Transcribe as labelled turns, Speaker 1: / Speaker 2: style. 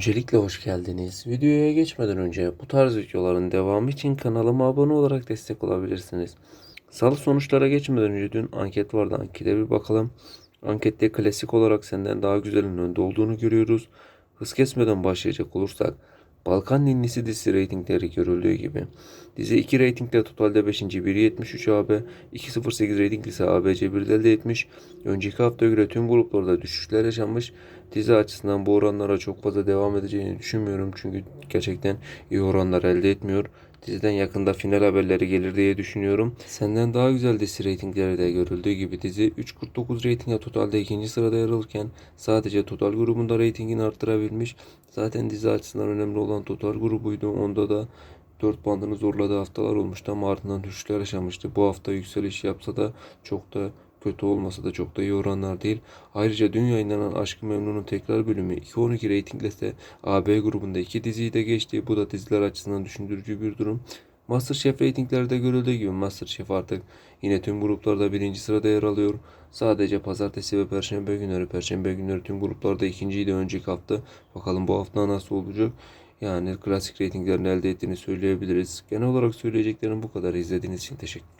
Speaker 1: Öncelikle hoş geldiniz. Videoya geçmeden önce bu tarz videoların devamı için kanalıma abone olarak destek olabilirsiniz. Salı sonuçlara geçmeden önce dün anket vardı. Ankete bir bakalım. Ankette klasik olarak senden daha güzelin önde olduğunu görüyoruz. Hız kesmeden başlayacak olursak Balkan Ninnisi dizisi reytingleri görüldüğü gibi. Dizi 2 reytingde totalde 5. 1.73 AB, 2.08 reyting ise ABC 1'de elde etmiş. Önceki hafta göre tüm gruplarda düşüşler yaşanmış. Dizi açısından bu oranlara çok fazla devam edeceğini düşünmüyorum. Çünkü gerçekten iyi oranlar elde etmiyor. Diziden yakında final haberleri gelir diye düşünüyorum. Senden daha güzel dizi reytingleri de görüldüğü gibi dizi 3.49 reytingle totalde ikinci sırada yer alırken sadece total grubunda reytingini arttırabilmiş. Zaten dizi açısından önemli olan total grubuydu. Onda da 4 bandını zorladığı haftalar olmuştu ama ardından düşüşler yaşamıştı. Bu hafta yükseliş yapsa da çok da kötü olmasa da çok da iyi oranlar değil. Ayrıca dün yayınlanan Aşkı Memnun'un tekrar bölümü 2.12 reytingle ise AB grubunda iki diziyi de geçti. Bu da diziler açısından düşündürücü bir durum. Masterchef reytinglerde görüldüğü gibi Masterchef artık yine tüm gruplarda birinci sırada yer alıyor. Sadece pazartesi ve perşembe günleri, perşembe günleri tüm gruplarda ikinciydi önceki hafta. Bakalım bu hafta nasıl olacak? Yani klasik reytinglerini elde ettiğini söyleyebiliriz. Genel olarak söyleyeceklerim bu kadar. İzlediğiniz için teşekkürler.